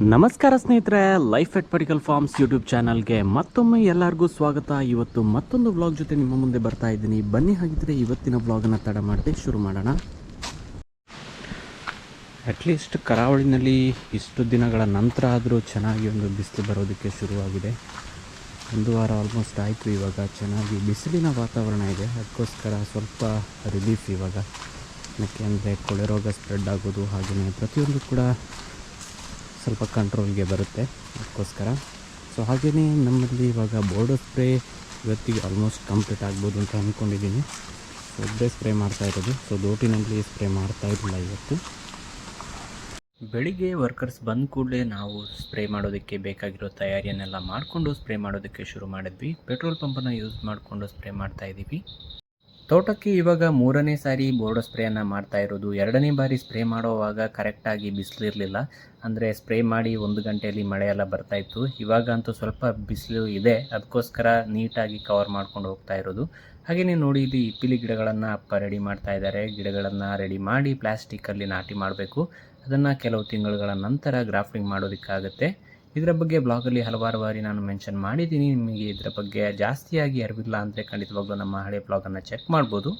ನಮಸ್ಕಾರ ಸ್ನೇಹಿತರೆ life at particle farms YouTube ಚಾನಲ್ಗೆ ಮತ್ತೊಮ್ಮೆ ಎಲ್ಲರಿಗೂ ಸ್ವಾಗತ. ಇವತ್ತು ಮತ್ತೊಂದು ವ್ಲಾಗ್ ಜೊತೆ ನಿಮ್ಮ ಮುಂದೆ ಬರ್ತಾ ಇದ್ದೀನಿ. ಬನ್ನಿ ಹಾಗಿದ್ರೆ ಇವತ್ತಿನ ವ್ಲಾಗನ್ನು ತಡ ಮಾಡದೆ ಶುರು ಮಾಡೋಣ. ಅಟ್ಲೀಸ್ಟ್ ಕರಾವಳಿನಲ್ಲಿ ಇಷ್ಟು ದಿನಗಳ ನಂತರ ಆದರೂ ಚೆನ್ನಾಗಿ ಒಂದು ಬಿಸಿಲು ಬರೋದಕ್ಕೆ ಶುರುವಾಗಿದೆ. ಒಂದು ವಾರ ಆಲ್ಮೋಸ್ಟ್ ಆಯಿತು ಇವಾಗ. ಚೆನ್ನಾಗಿ ಬಿಸಿಲಿನ ವಾತಾವರಣ ಇದೆ. ಅದಕ್ಕೋಸ್ಕರ ಸ್ವಲ್ಪ ರಿಲೀಫ್ ಇವಾಗ. ಯಾಕೆಂದರೆ ಕೊಳೆ ರೋಗ ಸ್ಪ್ರೆಡ್ ಆಗೋದು ಹಾಗೆಯೇ ಪ್ರತಿಯೊಂದು ಕೂಡ ಸ್ವಲ್ಪ ಕಂಟ್ರೋಲ್ಗೆ ಬರುತ್ತೆ ಅದಕ್ಕೋಸ್ಕರ. ಸೊ ಹಾಗೆಯೇ ನಮ್ಮಲ್ಲಿ ಇವಾಗ ಬೋರ್ಡರ್ ಸ್ಪ್ರೇ ಇವತ್ತಿಗೆ ಆಲ್ಮೋಸ್ಟ್ ಕಂಪ್ಲೀಟ್ ಆಗ್ಬೋದು ಅಂತ ಅಂದ್ಕೊಂಡಿದ್ದೀನಿ ಒಬ್ಬರೇ ಸ್ಪ್ರೇ ಮಾಡ್ತಾ ಇರೋದು. ಸೊ ದೋಟಿನಲ್ಲಿ ಸ್ಪ್ರೇ ಮಾಡ್ತಾ ಇರಲಿಲ್ಲ ಇವತ್ತು. ಬೆಳಿಗ್ಗೆ ವರ್ಕರ್ಸ್ ಬಂದ ಕೂಡಲೇ ನಾವು ಸ್ಪ್ರೇ ಮಾಡೋದಕ್ಕೆ ಬೇಕಾಗಿರೋ ತಯಾರಿಯನ್ನೆಲ್ಲ ಮಾಡಿಕೊಂಡು ಸ್ಪ್ರೇ ಮಾಡೋದಕ್ಕೆ ಶುರು ಮಾಡಿದ್ವಿ. ಪೆಟ್ರೋಲ್ ಪಂಪನ್ನು ಯೂಸ್ ಮಾಡಿಕೊಂಡು ಸ್ಪ್ರೇ ಮಾಡ್ತಾ ಇದ್ದೀವಿ ತೋಟಕ್ಕೆ ಇವಾಗ ಮೂರನೇ ಸಾರಿ ಬೋರ್ಡೋ ಸ್ಪ್ರೇಯನ್ನು ಮಾಡ್ತಾ ಇರೋದು, ಎರಡನೇ ಬಾರಿ ಸ್ಪ್ರೇ ಮಾಡುವಾಗ ಕರೆಕ್ಟಾಗಿ ಬಿಸಿಲಿರಲಿಲ್ಲ. ಅಂದರೆ ಸ್ಪ್ರೇ ಮಾಡಿ ಒಂದು ಗಂಟೆಯಲ್ಲಿ ಮಳೆ ಎಲ್ಲ ಬರ್ತಾ ಇತ್ತು. ಇವಾಗ ಅಂತೂ ಸ್ವಲ್ಪ ಬಿಸಿಲು ಇದೆ. ಅದಕ್ಕೋಸ್ಕರ ನೀಟಾಗಿ ಕವರ್ ಮಾಡ್ಕೊಂಡು ಹೋಗ್ತಾ ಇರೋದು. ಹಾಗೆಯೇ ನೋಡಿ ಇಲ್ಲಿ ಇಪ್ಪಿಲಿ ಗಿಡಗಳನ್ನು ಅಪ್ಪ ರೆಡಿ ಮಾಡ್ತಾ ಇದ್ದಾರೆ. ಗಿಡಗಳನ್ನು ರೆಡಿ ಮಾಡಿ ಪ್ಲಾಸ್ಟಿಕ್ಕಲ್ಲಿ ನಾಟಿ ಮಾಡಬೇಕು. ಅದನ್ನು ಕೆಲವು ತಿಂಗಳುಗಳ ನಂತರ ಗ್ರಾಫ್ಟಿಂಗ್ ಮಾಡೋದಕ್ಕಾಗುತ್ತೆ. ಇದರ ಬಗ್ಗೆ ಬ್ಲಾಗಲ್ಲಿ ಹಲವಾರು ಬಾರಿ ನಾನು ಮೆನ್ಷನ್ ಮಾಡಿದ್ದೀನಿ. ನಿಮಗೆ ಇದರ ಬಗ್ಗೆ ಜಾಸ್ತಿಯಾಗಿ ಅರಿವಿಲ್ಲ ಅಂದರೆ ಖಂಡಿತವಾಗ್ಲೂ ನಮ್ಮ ಹಳೆ ಬ್ಲಾಗನ್ನು ಚೆಕ್ ಮಾಡ್ಬೋದು.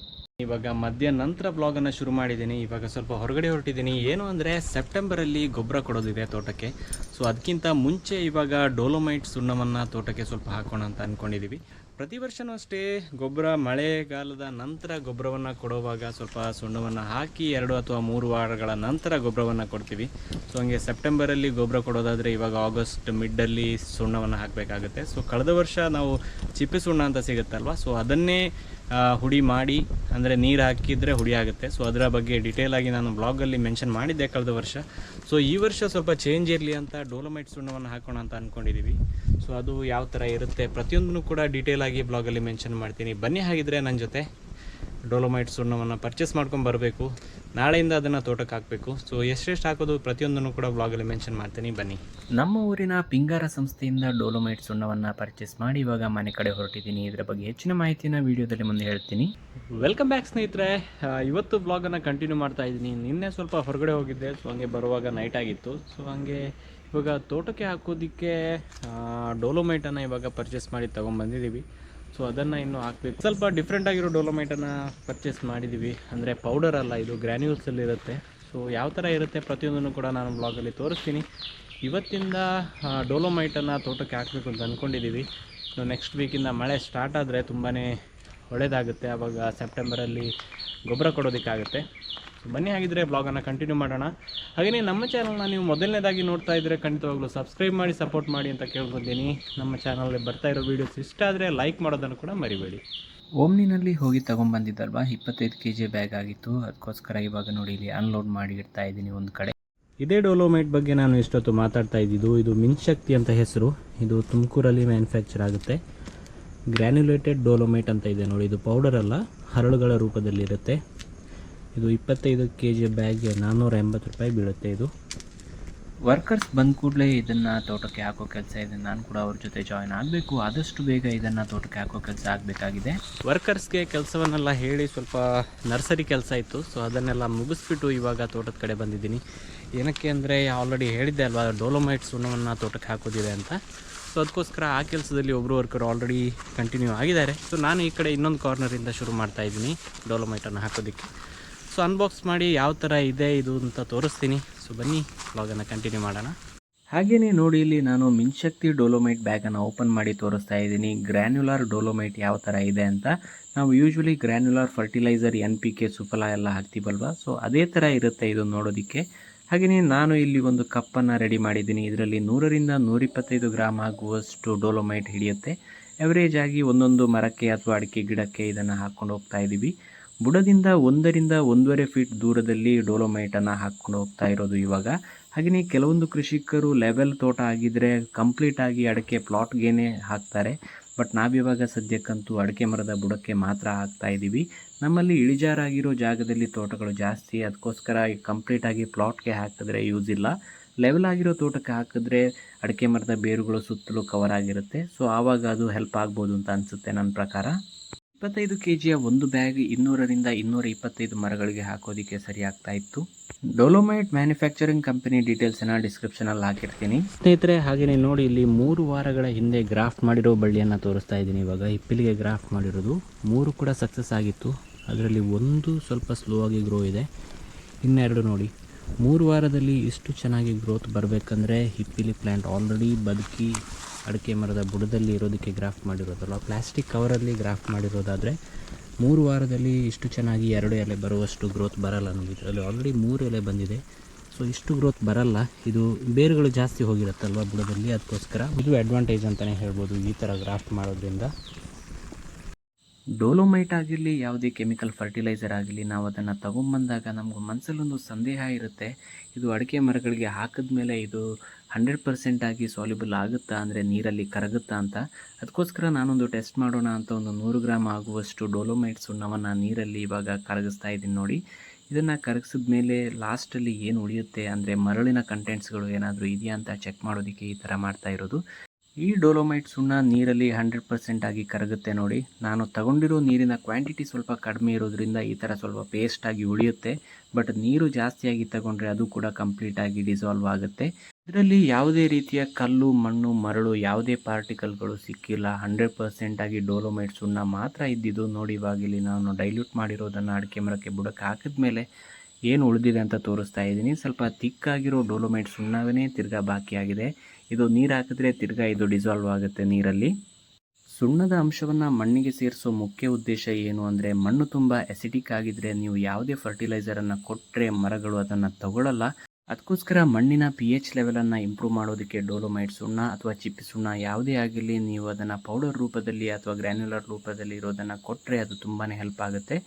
ಇವಾಗ ಮಧ್ಯ ನಂತರ ಬ್ಲಾಗನ್ನು ಶುರು ಮಾಡಿದ್ದೀನಿ. ಇವಾಗ ಸ್ವಲ್ಪ ಹೊರಗಡೆ ಹೊರಟಿದ್ದೀನಿ. ಏನು ಅಂದರೆ ಸೆಪ್ಟೆಂಬರಲ್ಲಿ ಗೊಬ್ಬರ ಕೊಡೋದಿದೆ ತೋಟಕ್ಕೆ. ಸೊ ಅದಕ್ಕಿಂತ ಮುಂಚೆ ಇವಾಗ ಡೋಲೋಮೈಟ್ ಸುಣ್ಣವನ್ನು ತೋಟಕ್ಕೆ ಸ್ವಲ್ಪ ಹಾಕೋಣ ಅಂತ ಅಂದ್ಕೊಂಡಿದ್ದೀವಿ ಪ್ರತಿ ವರ್ಷವೂ ಅಷ್ಟೇ ಗೊಬ್ಬರ ಮಳೆಗಾಲದ ನಂತರ ಗೊಬ್ಬರವನ್ನು ಕೊಡುವಾಗ ಸ್ವಲ್ಪ ಸುಣ್ಣವನ್ನು ಹಾಕಿ ಎರಡು ಅಥವಾ ಮೂರು ವಾರಗಳ ನಂತರ ಗೊಬ್ಬರವನ್ನು ಕೊಡ್ತೀವಿ. ಸೊ ಹಂಗೆ ಸೆಪ್ಟೆಂಬರಲ್ಲಿ ಗೊಬ್ಬರ ಕೊಡೋದಾದರೆ ಇವಾಗ ಆಗಸ್ಟ್ ಮಿಡ್ಡಲ್ಲಿ ಸುಣ್ಣವನ್ನು ಹಾಕಬೇಕಾಗುತ್ತೆ. ಸೊ ಕಳೆದ ವರ್ಷ ನಾವು ಚಿಪ್ಪೆ ಸುಣ್ಣ ಅಂತ ಸಿಗುತ್ತಲ್ವ? ಸೊ ಅದನ್ನೇ ಹುಡಿ ಮಾಡಿ, ಅಂದರೆ ನೀರು ಹಾಕಿದರೆ ಹುಡಿ ಆಗುತ್ತೆ. ಸೊ ಅದರ ಬಗ್ಗೆ ಡೀಟೇಲ್ ಆಗಿ ನಾನು ಬ್ಲಾಗಲ್ಲಿ ಮೆನ್ಷನ್ ಮಾಡಿದ್ದೆ ಕಳೆದ ವರ್ಷ. ಸೊ ಈ ವರ್ಷ ಸ್ವಲ್ಪ ಚೇಂಜ್ ಇರಲಿ ಅಂತ ಡೋಲೊಮೈಟ್ ಸುಣ್ಣವನ್ನು ಹಾಕೋಣ ಅಂತ ಅಂದ್ಕೊಂಡಿದ್ದೀವಿ ಸೊ ಅದು ಯಾವ ಥರ ಇರುತ್ತೆ ಪ್ರತಿಯೊಂದನ್ನು ಕೂಡ ಡೀಟೇಲ್ ಬ್ಲಾಗಲ್ಲಿ ಮೆನ್ಷನ್ ಮಾಡ್ತೀನಿ. ಬನ್ನಿ ಹಾಗಿದ್ರೆ ನನ್ನ ಜೊತೆ. ಡೋಲೋಮೈಟ್ ಸುಣ್ಣವನ್ನು ಪರ್ಚೇಸ್ ಮಾಡ್ಕೊಂಡು ಬರಬೇಕು. ನಾಳೆಯಿಂದ ಅದನ್ನು ತೋಟಕ್ಕೆ ಹಾಕಬೇಕು. ಸೊ ಎಷ್ಟೆಷ್ಟು ಹಾಕೋದು ಪ್ರತಿಯೊಂದನ್ನು ಕೂಡ ಬ್ಲಾಗಲ್ಲಿ ಮೆನ್ಷನ್ ಮಾಡ್ತೀನಿ. ಬನ್ನಿ. ನಮ್ಮ ಊರಿನ ಪಿಂಗಾರ ಸಂಸ್ಥೆಯಿಂದ ಡೋಲೋಮೈಟ್ ಸುಣ್ಣವನ್ನು ಪರ್ಚೇಸ್ ಮಾಡಿ ಇವಾಗ ಮನೆ ಕಡೆ ಹೊರಟಿದ್ದೀನಿ. ಇದರ ಬಗ್ಗೆ ಹೆಚ್ಚಿನ ಮಾಹಿತಿನ ವಿಡಿಯೋದಲ್ಲಿ ಮುಂದೆ ಹೇಳ್ತೀನಿ. ವೆಲ್ಕಮ್ ಬ್ಯಾಕ್ ಸ್ನೇಹಿತರೆ. ಇವತ್ತು ಬ್ಲಾಗನ್ನು ಕಂಟಿನ್ಯೂ ಮಾಡ್ತಾ ಇದ್ದೀನಿ. ನಿನ್ನೆ ಸ್ವಲ್ಪ ಹೊರಗಡೆ ಹೋಗಿದ್ದೆ ಸೊ ಹಂಗೆ ಬರುವಾಗ ನೈಟ್ ಆಗಿತ್ತು. ಸೊ ಹಂಗೆ ಇವಾಗ ತೋಟಕ್ಕೆ ಹಾಕೋದಕ್ಕೆ ಡೋಲೋಮೈಟನ್ನು ಇವಾಗ ಪರ್ಚೇಸ್ ಮಾಡಿ ತೊಗೊಂಬಂದಿದ್ದೀವಿ. ಸೊ ಅದನ್ನು ಇನ್ನು ಹಾಕಬೇಕು. ಸ್ವಲ್ಪ ಡಿಫ್ರೆಂಟ್ ಆಗಿರೋ ಡೋಲೋಮೈಟನ್ನು ಪರ್ಚೇಸ್ ಮಾಡಿದ್ದೀವಿ ಅಂದರೆ ಪೌಡರ್ ಅಲ್ಲ, ಇದು ಗ್ರ್ಯಾನ್ಯೂಲ್ಸಲ್ಲಿ ಇರುತ್ತೆ. ಸೊ ಯಾವ ಥರ ಇರುತ್ತೆ ಪ್ರತಿಯೊಂದನ್ನು ಕೂಡ ನಾನು ಬ್ಲಾಗಲ್ಲಿ ತೋರಿಸ್ತೀನಿ. ಇವತ್ತಿಂದ ಡೋಲೋಮೈಟನ್ನು ತೋಟಕ್ಕೆ ಹಾಕಬೇಕು ಅಂತ ಅಂದ್ಕೊಂಡಿದ್ದೀವಿ ನೆಕ್ಸ್ಟ್ ವೀಕಿಂದ ಮಳೆ ಸ್ಟಾರ್ಟ್ ಆದರೆ ತುಂಬಾ ಒಳ್ಳೆಯದಾಗುತ್ತೆ ಆವಾಗ ಸೆಪ್ಟೆಂಬರಲ್ಲಿ ಗೊಬ್ಬರ ಕೊಡೋದಕ್ಕಾಗುತ್ತೆ. ಬನ್ನಿ ಹಾಗಿದ್ರೆ ಬ್ಲಾಗನ್ನು ಕಂಟಿನ್ಯೂ ಮಾಡೋಣ. ಹಾಗೆಯೇ ನಮ್ಮ ಚಾನಲ್ನ ನೀವು ಮೊದಲನೇದಾಗಿ ನೋಡ್ತಾ ಇದ್ದರೆ ಖಂಡಿತವಾಗ್ಲೂ ಸಬ್ಸ್ಕ್ರೈಬ್ ಮಾಡಿ ಸಪೋರ್ಟ್ ಮಾಡಿ ಅಂತ ಕೇಳ್ಕೊತೀನಿ. ನಮ್ಮ ಚಾನಲಲ್ಲಿ ಬರ್ತಾ ಇರೋ ವೀಡಿಯೋಸ್ ಇಷ್ಟ ಆದರೆ ಲೈಕ್ ಮಾಡೋದನ್ನು ಕೂಡ ಮರಿಬೇಡಿ. ಓಮ್ನಿನಲ್ಲಿ ಹೋಗಿ ತೊಗೊಂಬಂದಿದ್ದಲ್ವಾ? ಇಪ್ಪತ್ತೈದು ಕೆ ಜಿ ಬ್ಯಾಗ್ ಆಗಿತ್ತು. ಅದಕ್ಕೋಸ್ಕರ ಇವಾಗ ನೋಡಿ ಇಲ್ಲಿ ಅನ್ಲೋಡ್ ಮಾಡಿ ಇಡ್ತಾ ಇದ್ದೀನಿ ಒಂದು ಕಡೆ. ಇದೇ ಡೋಲೋಮೈಟ್ ಬಗ್ಗೆ ನಾನು ಇಷ್ಟೊತ್ತು ಮಾತಾಡ್ತಾ ಇದ್ದಿದ್ದು ಇದು ಮಿನ್ಶಕ್ತಿ ಅಂತ ಹೆಸರು. ಇದು ತುಮಕೂರಲ್ಲಿ ಮ್ಯಾನುಫ್ಯಾಕ್ಚರ್ ಆಗುತ್ತೆ. ಗ್ರ್ಯಾನ್ಯುಲೇಟೆಡ್ ಡೋಲೋಮೈಟ್ ಅಂತ ಇದೆ ನೋಡಿ. ಇದು ಪೌಡರ್ ಅಲ್ಲ ಹರಳುಗಳ ರೂಪದಲ್ಲಿರುತ್ತೆ. ಇದು ಇಪ್ಪತ್ತೈದು ಕೆ ಜಿ ಬ್ಯಾಗ್ಗೆ ನಾನ್ನೂರ ಎಂಬತ್ತು ರೂಪಾಯಿ ಬೀಳುತ್ತೆ ಇದು. ವರ್ಕರ್ಸ್ ಬಂದ ಕೂಡಲೇ ಇದನ್ನು ತೋಟಕ್ಕೆ ಹಾಕೋ ಕೆಲಸ ಇದೆ. ನಾನು ಕೂಡ ಅವ್ರ ಜೊತೆ ಜಾಯ್ನ್ ಆಗಬೇಕು. ಆದಷ್ಟು ಬೇಗ ಇದನ್ನು ತೋಟಕ್ಕೆ ಹಾಕೋ ಕೆಲಸ ಆಗಬೇಕಾಗಿದೆ. ವರ್ಕರ್ಸ್ಗೆ ಕೆಲಸವನ್ನೆಲ್ಲ ಹೇಳಿ ಸ್ವಲ್ಪ ನರ್ಸರಿ ಕೆಲಸ ಇತ್ತು. ಸೊ ಅದನ್ನೆಲ್ಲ ಮುಗಿಸ್ಬಿಟ್ಟು ಇವಾಗ ತೋಟದ ಕಡೆ ಬಂದಿದ್ದೀನಿ. ಏನಕ್ಕೆ ಅಂದರೆ ಆಲ್ರೆಡಿ ಹೇಳಿದ್ದೆ ಅಲ್ವಾ ಡೋಲೋಮೈಟ್ ಸುಣ್ಣವನ್ನು ತೋಟಕ್ಕೆ ಹಾಕೋದಿದೆ ಅಂತ. ಸೊ ಅದಕ್ಕೋಸ್ಕರ ಆ ಕೆಲಸದಲ್ಲಿ ಒಬ್ಬರು ವರ್ಕರ್ ಆಲ್ರೆಡಿ ಕಂಟಿನ್ಯೂ ಆಗಿದ್ದಾರೆ. ಸೊ ನಾನು ಈ ಕಡೆ ಇನ್ನೊಂದು ಕಾರ್ನರಿಂದ ಶುರು ಮಾಡ್ತಾ ಇದ್ದೀನಿ ಡೋಲೋಮೈಟನ್ನು ಹಾಕೋದಕ್ಕೆ. ಸೊ ಅನ್ಬಾಕ್ಸ್ ಮಾಡಿ ಯಾವ ಥರ ಇದೆ ಇದು ಅಂತ ತೋರಿಸ್ತೀನಿ. ಸೊ ಬನ್ನಿ ಬ್ಲಾಗನ್ನು ಕಂಟಿನ್ಯೂ ಮಾಡೋಣ. ಹಾಗೆಯೇ ನೋಡಿ, ಇಲ್ಲಿ ನಾನು ಮಿನ್ಶಕ್ತಿ ಡೋಲೋಮೈಟ್ ಬ್ಯಾಗನ್ನು ಓಪನ್ ಮಾಡಿ ತೋರಿಸ್ತಾ ಇದ್ದೀನಿ. ಗ್ರ್ಯಾನ್ಯುಲರ್ ಡೋಲೋಮೈಟ್ ಯಾವ ಥರ ಇದೆ ಅಂತ. ನಾವು usually granular fertilizer N P K Suphala ಎಲ್ಲ ಹಾಕ್ತೀವಲ್ವ ಸೊ ಅದೇ ಥರ ಇರುತ್ತೆ ಇದು ನೋಡೋದಕ್ಕೆ. ಹಾಗೆಯೇ ನಾನು ಇಲ್ಲಿ ಒಂದು ಕಪ್ಪನ್ನು ರೆಡಿ ಮಾಡಿದ್ದೀನಿ. ಇದರಲ್ಲಿ ನೂರರಿಂದ ನೂರಿಪ್ಪತ್ತೈದು ಗ್ರಾಮ್ ಆಗುವಷ್ಟು ಡೋಲೋಮೈಟ್ ಹಿಡಿಯುತ್ತೆ. ಎವರೇಜ್ ಆಗಿ ಒಂದೊಂದು ಮರಕ್ಕೆ ಅಥವಾ ಅಡಿಕೆ ಗಿಡಕ್ಕೆ ಇದನ್ನು ಹಾಕ್ಕೊಂಡು ಹೋಗ್ತಾ ಇದ್ದೀವಿ ಬುಡದಿಂದ ಒಂದರಿಂದ ಒಂದೂವರೆ ಫೀಟ್ ದೂರದಲ್ಲಿ ಡೋಲೋಮೈಟನ್ನು ಹಾಕ್ಕೊಂಡು ಹೋಗ್ತಾ ಇರೋದು ಇವಾಗ. ಹಾಗೆಯೇ ಕೆಲವೊಂದು ಕೃಷಿಕರು ಲೆವೆಲ್ ತೋಟ ಆಗಿದ್ದರೆ ಕಂಪ್ಲೀಟಾಗಿ ಅಡಿಕೆ ಪ್ಲಾಟ್ಗೇನೆ ಹಾಕ್ತಾರೆ. ಬಟ್ ನಾವಿವಾಗ ಸದ್ಯಕ್ಕಂತೂ ಅಡಿಕೆ ಮರದ ಬುಡಕ್ಕೆ ಮಾತ್ರ ಹಾಕ್ತಾ ಇದ್ದೀವಿ ನಮ್ಮಲ್ಲಿ ಇಳಿಜಾರಾಗಿರೋ ಜಾಗದಲ್ಲಿ ತೋಟಗಳು ಜಾಸ್ತಿ. ಅದಕ್ಕೋಸ್ಕರ ಕಂಪ್ಲೀಟಾಗಿ ಪ್ಲಾಟ್ಗೆ ಹಾಕಿದ್ರೆ ಯೂಸ್ ಇಲ್ಲ. ಲೆವೆಲ್ ಆಗಿರೋ ತೋಟಕ್ಕೆ ಹಾಕಿದ್ರೆ ಅಡಿಕೆ ಮರದ ಬೇರುಗಳು ಸುತ್ತಲೂ ಕವರ್ ಆಗಿರುತ್ತೆ. ಸೊ ಆವಾಗ ಅದು ಹೆಲ್ಪ್ ಆಗ್ಬೋದು ಅಂತ ಅನಿಸುತ್ತೆ ನನ್ನ ಪ್ರಕಾರ. ಇಪ್ಪತ್ತೈದು ಕೆ ಜಿಯ ಒಂದು ಬ್ಯಾಗ್ ಇನ್ನೂರರಿಂದ ಇನ್ನೂರ ಇಪ್ಪತ್ತೈದು ಮರಗಳಿಗೆ ಹಾಕೋದಕ್ಕೆ ಸರಿ ಆಗ್ತಾ ಇತ್ತು ಡೊಲೊಮೈಟ್ ಮ್ಯಾನುಫ್ಯಾಕ್ಚರಿಂಗ್ ಕಂಪನಿ ಡೀಟೇಲ್ಸನ್ನು ಡಿಸ್ಕ್ರಿಪ್ಷನಲ್ಲಿ ಹಾಕಿರ್ತೀನಿ. ಸ್ನೇಹಿತರೆ ಹಾಗೆಯೇ ನೋಡಿ, ಇಲ್ಲಿ ಮೂರು ವಾರಗಳ ಹಿಂದೆ ಗ್ರಾಫ್ಟ್ ಮಾಡಿರೋ ಬಳ್ಳಿಯನ್ನು ತೋರಿಸ್ತಾ ಇದ್ದೀನಿ. ಇವಾಗ ಹಿಪ್ಪಿಲಿಗೆ ಗ್ರಾಫ್ಟ್ ಮಾಡಿರೋದು. ಮೂರು ಕೂಡ ಸಕ್ಸಸ್ ಆಗಿತ್ತು. ಅದರಲ್ಲಿ ಒಂದು ಸ್ವಲ್ಪ ಸ್ಲೋ ಆಗಿ ಗ್ರೋ ಇದೆ. ಇನ್ನೆರಡು ನೋಡಿ. ಮೂರು ವಾರದಲ್ಲಿ ಇಷ್ಟು ಚೆನ್ನಾಗಿ ಗ್ರೋತ್ ಬರಬೇಕಂದ್ರೆ ಹಿಪ್ಪಿಲಿ ಪ್ಲ್ಯಾಂಟ್ ಆಲ್ರೆಡಿ ಬದುಕಿ ಅಡಿಕೆ ಮರದ ಬುಡದಲ್ಲಿ ಇರೋದಕ್ಕೆ ಗ್ರಾಫ್ಟ್ ಮಾಡಿರೋದಲ್ಲ ಪ್ಲಾಸ್ಟಿಕ್ ಕವರಲ್ಲಿ ಗ್ರಾಫ್ಟ್ ಮಾಡಿರೋದಾದರೆ ಮೂರು ವಾರದಲ್ಲಿ ಇಷ್ಟು ಚೆನ್ನಾಗಿ ಎರಡು ಎಲೆ ಬರುವಷ್ಟು ಗ್ರೋತ್ ಬರಲ್ಲ ನಮಗೆ. ಇದರಲ್ಲಿ ಆಲ್ರೆಡಿ ಮೂರು ಎಲೆ ಬಂದಿದೆ. ಸೊ ಇಷ್ಟು ಗ್ರೋತ್ ಬರಲ್ಲ. ಇದು ಬೇರುಗಳು ಜಾಸ್ತಿ ಹೋಗಿರುತ್ತಲ್ವ ಬುಡದಲ್ಲಿ? ಅದಕ್ಕೋಸ್ಕರ ಇದು ಅಡ್ವಾಂಟೇಜ್ ಅಂತಲೇ ಹೇಳ್ಬೋದು ಈ ಥರ ಗ್ರಾಫ್ಟ್ ಮಾಡೋದ್ರಿಂದ. ಡೋಲೋಮೈಟ್ ಆಗಿರಲಿ, ಯಾವುದೇ ಕೆಮಿಕಲ್ ಫರ್ಟಿಲೈಸರ್ ಆಗಲಿ ನಾವು ಅದನ್ನು ತಗೊಂಬಂದಾಗ ನಮ್ಗೆ ಮನಸ್ಸಲ್ಲೊಂದು ಸಂದೇಹ ಇರುತ್ತೆ. ಇದು ಅಡಿಕೆ ಮರಗಳಿಗೆ ಹಾಕಿದ ಮೇಲೆ ಇದು ಹಂಡ್ರೆಡ್ ಪರ್ಸೆಂಟ್ ಆಗಿ ಸಾಲ್ಯುಬಲ್ ಆಗುತ್ತಾ ಅಂದರೆ ನೀರಲ್ಲಿ ಕರಗುತ್ತಾ ಅಂತ? ಅದಕ್ಕೋಸ್ಕರ ನಾನೊಂದು ಟೆಸ್ಟ್ ಮಾಡೋಣ ಅಂತ ಒಂದು ನೂರು ಗ್ರಾಮ್ ಆಗುವಷ್ಟು ಡೋಲೋಮೈಟ್ ಸುಣ್ಣವನ್ನು ನೀರಲ್ಲಿ ಇವಾಗ ಕರಗಿಸ್ತಾ ಇದ್ದೀನಿ ನೋಡಿ. ಇದನ್ನು ಕರಗಿಸಿದ ಮೇಲೆ ಲಾಸ್ಟಲ್ಲಿ ಏನು ಉಳಿಯುತ್ತೆ ಅಂದರೆ ಮರಳಿನ ಕಂಟೆಂಟ್ಸ್ಗಳು ಏನಾದರೂ ಇದೆಯಾ ಅಂತ ಚೆಕ್ ಮಾಡೋದಕ್ಕೆ ಈ ಥರ ಮಾಡ್ತಾ ಇರೋದು. ಈ ಡೋಲೋಮೈಟ್ ಸುಣ್ಣ ನೀರಲ್ಲಿ ಹಂಡ್ರೆಡ್ ಪರ್ಸೆಂಟ್ ಆಗಿ ಕರಗುತ್ತೆ ನೋಡಿ. ನಾನು ತಗೊಂಡಿರೋ ನೀರಿನ ಕ್ವಾಂಟಿಟಿ ಸ್ವಲ್ಪ ಕಡಿಮೆ ಇರೋದ್ರಿಂದ ಈ ಥರ ಸ್ವಲ್ಪ ಪೇಸ್ಟ್ ಆಗಿ ಉಳಿಯುತ್ತೆ. ಬಟ್ ನೀರು ಜಾಸ್ತಿಯಾಗಿ ತಗೊಂಡ್ರೆ ಅದು ಕೂಡ ಕಂಪ್ಲೀಟಾಗಿ ಡಿಸಾಲ್ವ್ ಆಗುತ್ತೆ. ಇದರಲ್ಲಿ ಯಾವುದೇ ರೀತಿಯ ಕಲ್ಲು, ಮಣ್ಣು, ಮರಳು, ಯಾವುದೇ ಪಾರ್ಟಿಕಲ್ಗಳು ಸಿಕ್ಕಿಲ್ಲ. ಹಂಡ್ರೆಡ್ ಪರ್ಸೆಂಟ್ ಆಗಿ ಡೋಲೋಮೈಟ್ ಸುಣ್ಣ ಮಾತ್ರ ಇದ್ದಿದ್ದು ನೋಡಿ ಇವಾಗ ಇಲ್ಲಿ ನಾನು ಡೈಲ್ಯೂಟ್ ಮಾಡಿರೋದನ್ನು ಅಡಿಕೆ ಮರಕ್ಕೆ ಬುಡಕ್ಕೆ ಹಾಕಿದ್ಮೇಲೆ ಏನು ಉಳಿದಿದೆ ಅಂತ ತೋರಿಸ್ತಾ ಇದ್ದೀನಿ. ಸ್ವಲ್ಪ ತಿಕ್ಕಾಗಿರೋ ಡೋಲೋಮೈಟ್ ಸುಣ್ಣವೇ ತಿರ್ಗಾ ಬಾಕಿಯಾಗಿದೆ ಇದು ನೀರು ಹಾಕಿದ್ರೆ ತಿರ್ಗಾ ಇದು ಡಿಸಾಲ್ವ್ ಆಗುತ್ತೆ ನೀರಲ್ಲಿ. ಸುಣ್ಣದ ಅಂಶವನ್ನು ಮಣ್ಣಿಗೆ ಸೇರಿಸೋ ಮುಖ್ಯ ಉದ್ದೇಶ ಏನು ಅಂದರೆ ಮಣ್ಣು ತುಂಬ ಎಸಿಡಿಕ್ ಆಗಿದ್ರೆ ನೀವು ಯಾವುದೇ ಫರ್ಟಿಲೈಸರನ್ನು ಕೊಟ್ಟರೆ ಮರಗಳು ಅದನ್ನು ತಗೊಳ್ಳಲ್ಲ ಅದಕ್ಕೋಸ್ಕರ ಮಣ್ಣಿನ ಪಿ ಎಚ್ ಲೆವೆಲನ್ನು ಇಂಪ್ರೂವ್ ಮಾಡೋದಕ್ಕೆ ಡೋಲೋಮೈಟ್ ಸುಣ್ಣ ಅಥವಾ ಚಿಪ್ಪಿ ಸುಣ್ಣ ಯಾವುದೇ ಆಗಿರಲಿ, ನೀವು ಅದನ್ನು ಪೌಡರ್ ರೂಪದಲ್ಲಿ ಅಥವಾ ಗ್ರ್ಯಾನ್ಯುಲರ್ ರೂಪದಲ್ಲಿ ಇರೋದನ್ನು ಕೊಟ್ಟರೆ ಅದು ತುಂಬಾ ಹೆಲ್ಪ್ ಆಗುತ್ತೆ.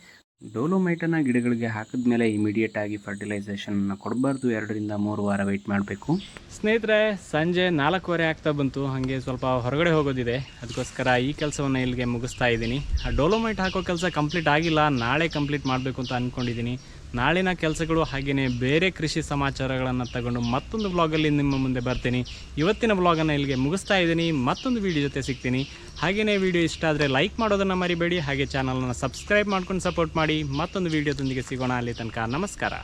ಡೋಲೋಮೈಟನ್ನು ಗಿಡಗಳಿಗೆ ಹಾಕಿದ ಮೇಲೆ ಇಮಿಡಿಯೇಟ್ ಆಗಿ ಫರ್ಟಿಲೈಸೇಷನನ್ನು ಕೊಡಬಾರ್ದು. ಎರಡರಿಂದ ಮೂರು ವಾರ ವೆಯ್ಟ್ ಮಾಡಬೇಕು. ಸ್ನೇಹಿತರೆ, ಸಂಜೆ ನಾಲ್ಕೂವರೆ ಆಗ್ತಾ ಬಂತು. ಹಾಗೆ ಸ್ವಲ್ಪ ಹೊರಗಡೆ ಹೋಗೋದಿದೆ. ಅದಕ್ಕೋಸ್ಕರ ಈ ಕೆಲಸವನ್ನು ಇಲ್ಲಿಗೆ ಮುಗಿಸ್ತಾ ಇದ್ದೀನಿ. ಆ ಡೋಲೋಮೈಟ್ ಹಾಕೋ ಕೆಲಸ ಕಂಪ್ಲೀಟ್ ಆಗಿಲ್ಲ. ನಾಳೆ ಕಂಪ್ಲೀಟ್ ಮಾಡಬೇಕು ಅಂತ ಅಂದ್ಕೊಂಡಿದ್ದೀನಿ ನಾಳಿನ ಕೆಲಸಗಳು ಹಾಗೆಯೇ ಬೇರೆ ಕೃಷಿ ಸಮಾಚಾರಗಳನ್ನು ತಗೊಂಡು ಮತ್ತೊಂದು ಬ್ಲಾಗಲ್ಲಿ ನಿಮ್ಮ ಮುಂದೆ ಬರ್ತೀನಿ. ಇವತ್ತಿನ ಬ್ಲಾಗನ್ನು ಇಲ್ಲಿಗೆ ಮುಗಿಸ್ತಾ ಇದ್ದೀನಿ. ಮತ್ತೊಂದು ವೀಡಿಯೋ ಜೊತೆ ಸಿಗ್ತೀನಿ. ಹಾಗೆಯೇ ವಿಡಿಯೋ ಇಷ್ಟ ಆದರೆ ಲೈಕ್ ಮಾಡೋದನ್ನು ಮರಿಬೇಡಿ. ಹಾಗೆ ಚಾನಲನ್ನು ಸಬ್ಸ್ಕ್ರೈಬ್ ಮಾಡ್ಕೊಂಡು ಸಪೋರ್ಟ್ ಮಾಡಿ. ಮತ್ತೊಂದು ವೀಡಿಯೋದೊಂದಿಗೆ ಸಿಗೋಣ. ಅಲ್ಲಿ ತನಕ ನಮಸ್ಕಾರ.